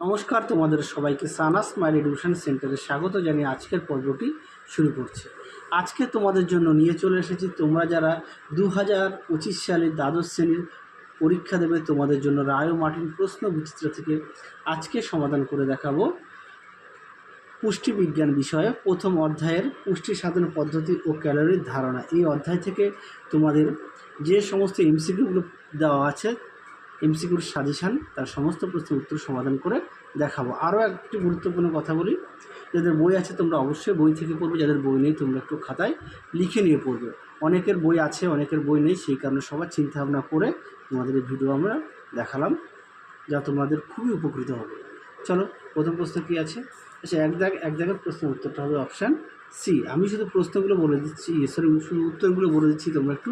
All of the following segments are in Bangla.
নমস্কার, তোমাদের সবাইকে সানা স্মাইল এডুকেশন সেন্টারে স্বাগত জানিয়ে আজকের পর্বটি শুরু করছি। আজকে তোমাদের জন্য নিয়ে চলে এসেছি, তোমরা যারা দু হাজার পঁচিশ সালে দ্বাদশ শ্রেণির পরীক্ষা দেবে, তোমাদের জন্য রায় মার্টিন প্রশ্ন বিচিত্র থেকে আজকে সমাধান করে দেখাবো। পুষ্টিবিজ্ঞান বিষয়ে প্রথম অধ্যায়ের পুষ্টি সাধন পদ্ধতি ও ক্যালোরির ধারণা। এই অধ্যায় থেকে তোমাদের যে সমস্ত এমসিকিউগুলো দেওয়া আছে এমসিকিউর সাজেশান তার সমস্ত প্রশ্নের উত্তর সমাধান করে দেখাবো। আরও একটি গুরুত্বপূর্ণ কথা বলি। যাদের বই আছে, তোমরা অবশ্যই বই থেকে পড়বে। যাদের বই নেই, তোমরা একটু খাতায় লিখে নিয়ে পড়বে। অনেকের বই আছে, অনেকের বই নেই, সেই কারণে সবার চিন্তাভাবনা করে তোমাদের এই ভিডিও আমরা দেখালাম, যা তোমাদের খুবই উপকৃত হবে। চলো, প্রথম প্রশ্ন কী আছে? আচ্ছা এক দাগ এক জায়গার প্রশ্নের উত্তরটা হবে অপশান সি আমি শুধু প্রশ্নগুলো বলে দিচ্ছি সরি শুধু উত্তরগুলো বলে দিচ্ছি, তোমরা একটু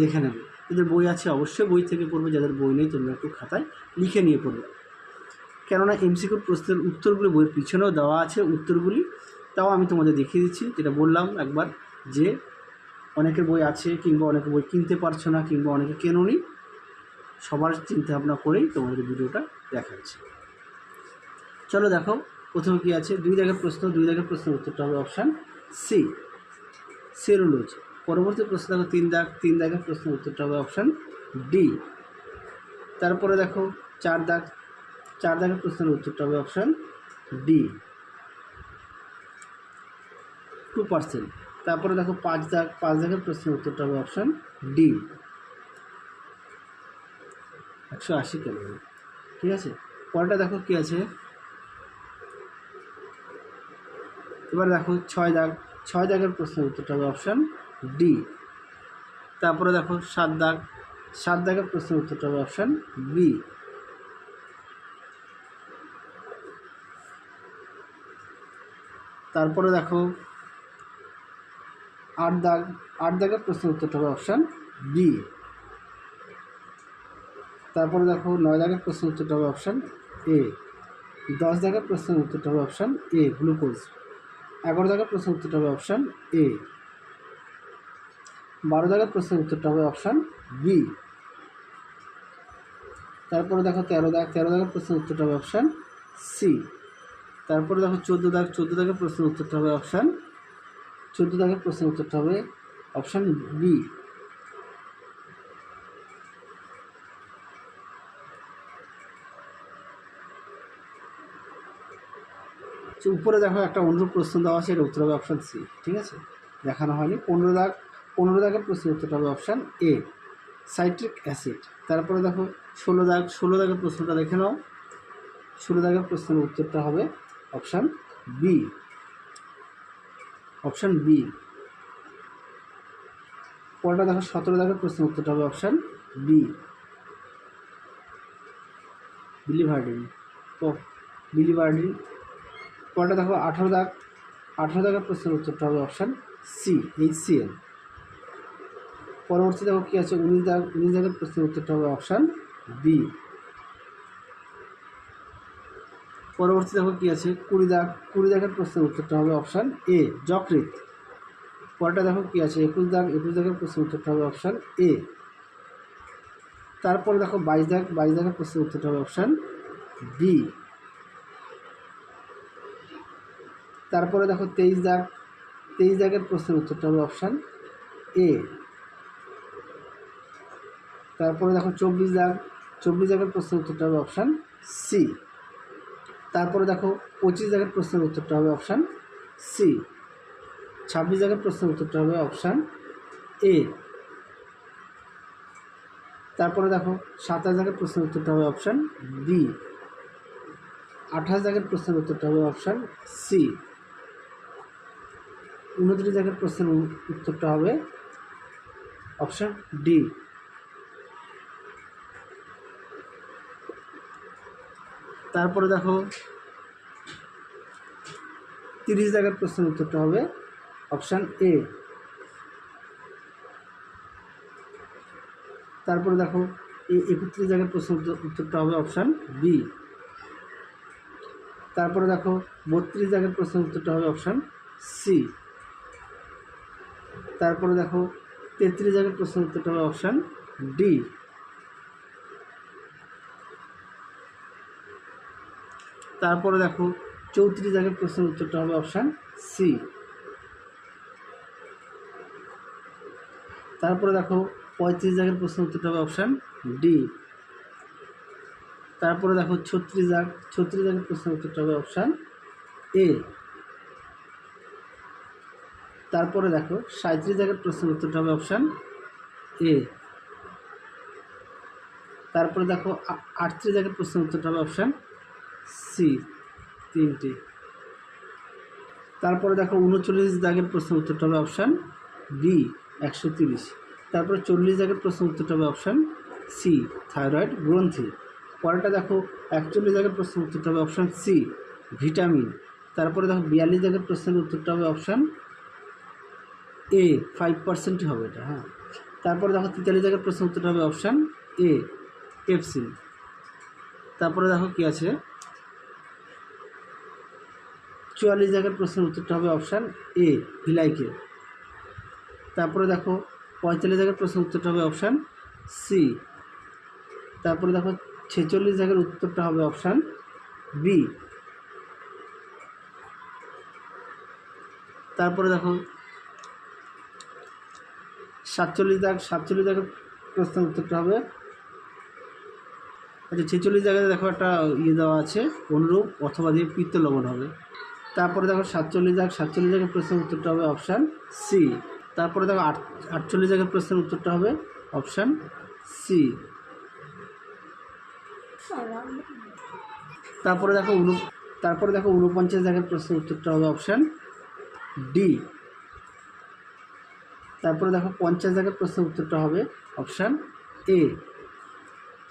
দেখে নেবে। যাদের বই আছে, অবশ্যই বই থেকে পড়বে, যাদের বই নেই, তোমরা একটু খাতায় লিখে নিয়ে পড়বে। কেননা এমসিকিউর প্রশ্নের উত্তরগুলি বইয়ের পিছনেও দেওয়া আছে উত্তরগুলি, তাও আমি তোমাদের দেখিয়ে দিচ্ছি। যেটা বললাম একবার যে অনেকের বই আছে কিংবা অনেকে বই কিনতে পারছ না কিংবা অনেকে কেননি, সবার চিন্তা ভাবনা করেই তোমাদের ভিডিওটা দেখাচ্ছি। চলো দেখো, প্রথমে কী আছে? দুই দাগের প্রশ্ন, দুই দাগের প্রশ্নের উত্তরটা হবে অপশান সি সেলুলোজ পরবর্তী প্রশ্ন দেখো তিন দাগ, তিন দাগের প্রশ্ন উত্তরটা হবে অপশান ডি তারপরে দেখো চার দাগ, চার দাগের প্রশ্নের উত্তরটা হবে অপশান ডি টু পার্সেন্ট তারপরে দেখো পাঁচ দাগ, পাঁচ দাগের প্রশ্নের উত্তরটা হবে অপশান ডি একশো আশি ঠিক আছে? পরেরটা দেখো কী আছে? এবার দেখো ছয় দাগ, ছয় দাগের প্রশ্নের উত্তরটা হবে অপশান ডি তারপরে দেখো সাত দাগ, সাত দাগের প্রশ্নের উত্তরটা হবে অপশান বি তারপরে দেখো আট দাগ, আট দাগের প্রশ্নের উত্তরটা হবে অপশান বি তারপরে দেখো নয় দাগের প্রশ্নের উত্তরটা হবে অপশান এ দশ দাগের প্রশ্নের উত্তরটা হবে অপশান এ গ্লুকোজ এগারো দাগের প্রশ্নের উত্তরটা হবে অপশান এ বারো দাগের প্রশ্নের উত্তরটা হবে অপশান বি। তারপরে দেখো তেরো দাগ তেরো দাগের প্রশ্নের উত্তরটা হবে অপশান সি। তারপরে দেখো চোদ্দ দাগ চোদ্দ দাগের প্রশ্নের উত্তরটা হবে অপশান, চোদ্দ দাগের প্রশ্নের উত্তরটা হবে অপশান বি। উপরে দেখো একটা অনুরূপ প্রশ্ন দেওয়া আছে এটা উত্তর হবে অপশান সি, ঠিক আছে? দেখানো হয়নি। পনেরো দাগ পনেরো দাগের প্রশ্নের উত্তরটা হবে অপশান এ সাইট্রিক অ্যাসিড তারপরে দেখো ষোলো দাগ, ষোলো দাগের প্রশ্নটা দেখে নাও। ষোলো দাগের প্রশ্নের উত্তরটা হবে অপশান বি অপশান বি পরেরটা দেখো সতেরো দাগের প্রশ্নের উত্তরটা হবে অপশান বি বিলিভার্ডিন তো বিলিভার্ডিন পরেরটা দেখো আঠারো দাগ, আঠারো দাগের প্রশ্নের উত্তরটা হবে option C H C L পরবর্তী দেখো কী আছে? উনিশ দাগ, উনিশ দাগের প্রশ্নের উত্তরটা হবে অপশান বি পরবর্তী দেখো কী আছে? কুড়ি দাগ, কুড়ি দাগের প্রশ্নের উত্তরটা হবে অপশান এ যকৃত পরেরটা দেখো কী আছে? একুশ দাগ, একুশ দাগের প্রশ্নের উত্তরটা হবে অপশান এ তারপরে দেখো বাইশ দাগ, বাইশ দাগের প্রশ্নের উত্তরটা হবে অপশান বি তারপরে দেখো তেইশ দাগ, তেইশ দাগের প্রশ্নের উত্তরটা হবে অপশান এ তারপরে দেখো চব্বিশ দাগ, চব্বিশ দাগের প্রশ্নের উত্তরটা হবে অপশান সি তারপরে দেখো পঁচিশ দাগের প্রশ্নের উত্তরটা হবে অপশান সি ছাব্বিশ দাগের প্রশ্নের উত্তরটা হবে অপশান এ তারপরে দেখো সাতাশ দাগের প্রশ্নের উত্তরটা হবে অপশান বি আঠাশ দাগের প্রশ্নের উত্তরটা হবে অপশান সি উনত্রিশ দাগের প্রশ্নের উত্তরটা হবে অপশান ডি তারপরে দেখো, তিরিশ জায়গার প্রশ্নের উত্তরটা হবে অপশান এ। তারপরে দেখো, এই একত্রিশ জায়গার প্রশ্ন উত্তর- উত্তরটা হবে অপশান বি। তারপরে দেখো, বত্রিশ জায়গার প্রশ্নের উত্তরটা হবে অপশান সি। তারপরে দেখো, তেত্রিশ জায়গার প্রশ্নের উত্তরটা হবে অপশান ডি। তারপরে দেখো চৌত্রিশ দাগের প্রশ্নের উত্তরটা হবে অপশান সি তারপরে দেখো পঁয়ত্রিশ দাগের প্রশ্নের উত্তরটা হবে অপশান ডি তারপরে দেখো ছত্রিশ দাগ ছত্রিশ দাগের প্রশ্নের উত্তরটা হবে অপশান এ তারপরে দেখো সাঁত্রিশ দাগের প্রশ্নের উত্তরটা হবে অপশান এ তারপরে দেখো আটত্রিশ দাগের প্রশ্নের উত্তরটা হবে অপশান সি, তিনটি। তারপরে দেখো উনচল্লিশ দাগের প্রশ্নের উত্তরটা হবে অপশান বি একশো তিরিশ। তারপরে চল্লিশ দাগের প্রশ্নের উত্তরটা হবে অপশান সি, থাইরয়েড গ্রন্থি। পরেরটা দেখো একচল্লিশ দাগের প্রশ্নের উত্তরটা হবে অপশান সি, ভিটামিন। তারপরে দেখো বিয়াল্লিশ দাগের প্রশ্নের উত্তরটা হবে অপশান এ, ফাইভ পার্সেন্টই হবে এটা হ্যাঁ। তারপরে দেখো তেতাল্লিশ দাগের প্রশ্নের উত্তরটা হবে অপশান এ, পেপসিন। তারপরে দেখো কি আছে? চুয়াল্লিশ জায়গার প্রশ্নের উত্তরটা হবে অপশান এ, ভিলাইকে। তারপরে দেখো পঁয়তাল্লিশ জায়গার প্রশ্নের উত্তরটা হবে অপশান সি। তারপরে দেখো ছেচল্লিশ জায়গার উত্তরটা হবে অপশান বি। তারপরে দেখো সাতচল্লিশ দাগ সাতচল্লিশ দাগের প্রশ্নের উত্তরটা হবে আচ্ছা ছেচল্লিশ জায়গায় দেখো একটা ইয়ে দেওয়া আছে, অনুরূপ অথবা দিয়ে পিত্ত লবণ হবে। তারপরে দেখো সাতচল্লিশ দাগ সাতচল্লিশ জায়গায় প্রশ্নের উত্তরটা হবে অপশান সি তারপরে দেখো আট, আটচল্লিশ জায়গায় প্রশ্নের উত্তরটা হবে অপশান সি তারপরে দেখো উন, তারপরে দেখো উনপঞ্চাশ জায়গায় প্রশ্নের উত্তরটা হবে অপশান ডি তারপরে দেখো পঞ্চাশ জায়গায় প্রশ্নের উত্তরটা হবে অপশান এ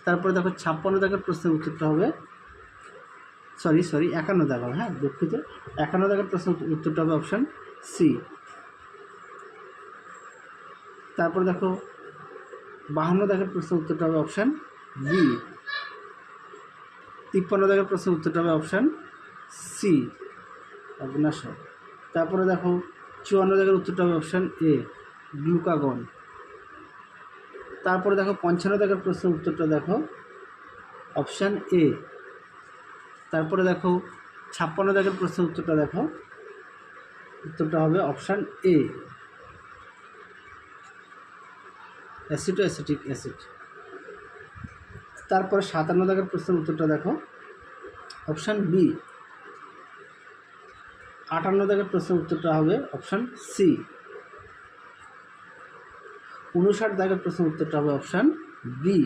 তারপরে দেখো ছাপ্পান্ন দাগের প্রশ্নের উত্তরটা হবে সরি সরি, একান্ন দাগ হ্যাঁ দুঃখিত। একান্ন দাগের প্রশ্নের উত্তরটা হবে অপশান সি তারপরে দেখো, বাহান্ন দাগের প্রশ্ন উত্তরটা হবে অপশান বি তিপ্পান্ন দাগের প্রশ্ন উত্তরটা হবে অপশান সি অগ্নাশয় তারপরে দেখো, চুয়ান্ন দাগের উত্তরটা হবে অপশান এ গ্লুকাগন। তারপরে দেখো, পঞ্চান্ন দাগের প্রশ্নের উত্তরটা দেখো অপশান এ তারপরে দেখো ছাপ্পান্ন দাগের প্রশ্নের উত্তরটা দেখো। উত্তরটা হবে option A acid acetic acid তারপরে সাতান্ন দাগের প্রশ্নের উত্তরটা দেখো। অপশান বি আটান্ন দাগের প্রশ্নের উত্তরটা হবে অপশান সি উনষাট দাগের প্রশ্নের উত্তরটা হবে অপশান বি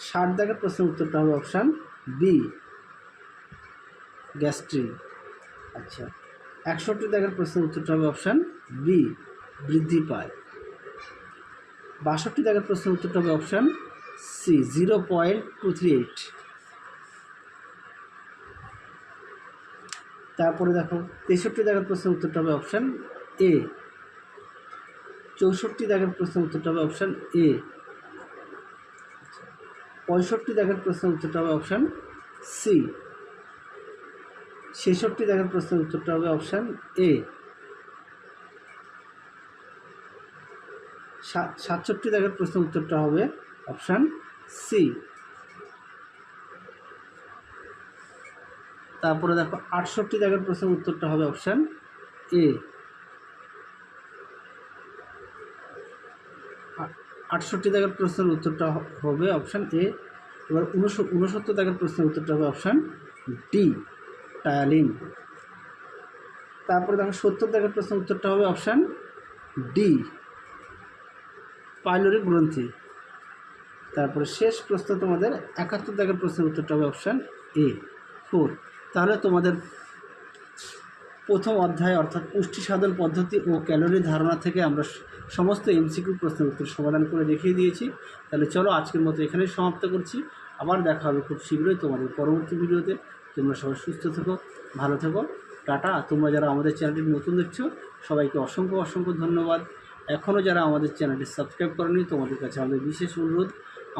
ষাট দাগের প্রশ্নের উত্তরটা হবে অপশান বি গ্যাস্ট্রিক আচ্ছা একষট্টি দাগের প্রশ্নের উত্তরটা হবে অপশান বি, বৃদ্ধি পায়। বাষট্টি দাগের প্রশ্নের উত্তরটা হবে option C, zero point two three eight. তারপরে দেখো তেষট্টি দাগের প্রশ্নের উত্তরটা হবে অপশান এ। চৌষট্টি দাগের প্রশ্নের উত্তরটা হবে অপশান এ। পঁয়ষট্টি দাগের প্রশ্নের উত্তরটা হবে অপশান সি ছেষট্টি দাগের প্রশ্নের উত্তরটা হবে অপশান এ সাতষট্টি দাগের প্রশ্নের উত্তরটা হবে অপশান সি তারপরে দেখো, আটষট্টি দাগের প্রশ্নের উত্তরটা হবে অপশান এ আটষট্টি দাগের প্রশ্নের উত্তরটা হবে অপশান এ এবার উনসত্তর দাগের প্রশ্নের উত্তরটা হবে অপশান ডি টায়ালিন তারপরে দেখো সত্তর দাগের প্রশ্নের উত্তরটা হবে অপশান ডি পাইলরি গ্রন্থি. তারপরে শেষ প্রশ্ন তোমাদের একাত্তর দাগের প্রশ্নের উত্তরটা হবে অপশান এ ফোর তাহলে তোমাদের প্রথম অধ্যায় অর্থাৎ পুষ্টি সাধন পদ্ধতি ও ক্যালোরি ধারণা থেকে আমরা সমস্ত এমসিকিউ প্রশ্নের উত্তর সমাধান করে দেখিয়ে দিয়েছি। তাহলে চলো আজকের মতো এখানেই সমাপ্ত করছি। আবার দেখা হবে খুব শীঘ্রই তোমাদের পরবর্তী ভিডিওতে। তোমরা সবাই সুস্থ থেকো, ভালো থেকো। টাটা। তোমরা যারা আমাদের চ্যানেলটি নতুন দেখছ, সবাইকে অসংখ্য অসংখ্য ধন্যবাদ। এখনও যারা আমাদের চ্যানেলটি সাবস্ক্রাইব করেনি, তোমাদের কাছে আমাদের বিশেষ অনুরোধ,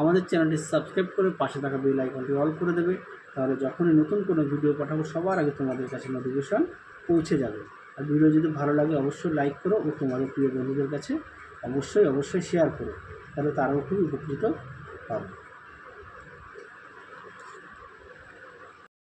আমাদের চ্যানেলটি সাবস্ক্রাইব করে পাশে থাকা বেল আইকনটি অল করে দেবে। তাহলে যখনই নতুন কোনো ভিডিও পাঠাবো, সবার আগে তোমাদের কাছে নোটিফিকেশন পৌঁছে যাবে। আর ভিডিও যদি ভালো লাগে, অবশ্যই লাইক করো ও তোমাদের প্রিয় বন্ধুদের কাছে অবশ্যই অবশ্যই শেয়ার করো। তাহলে তারাও খুব উপকৃত পাবে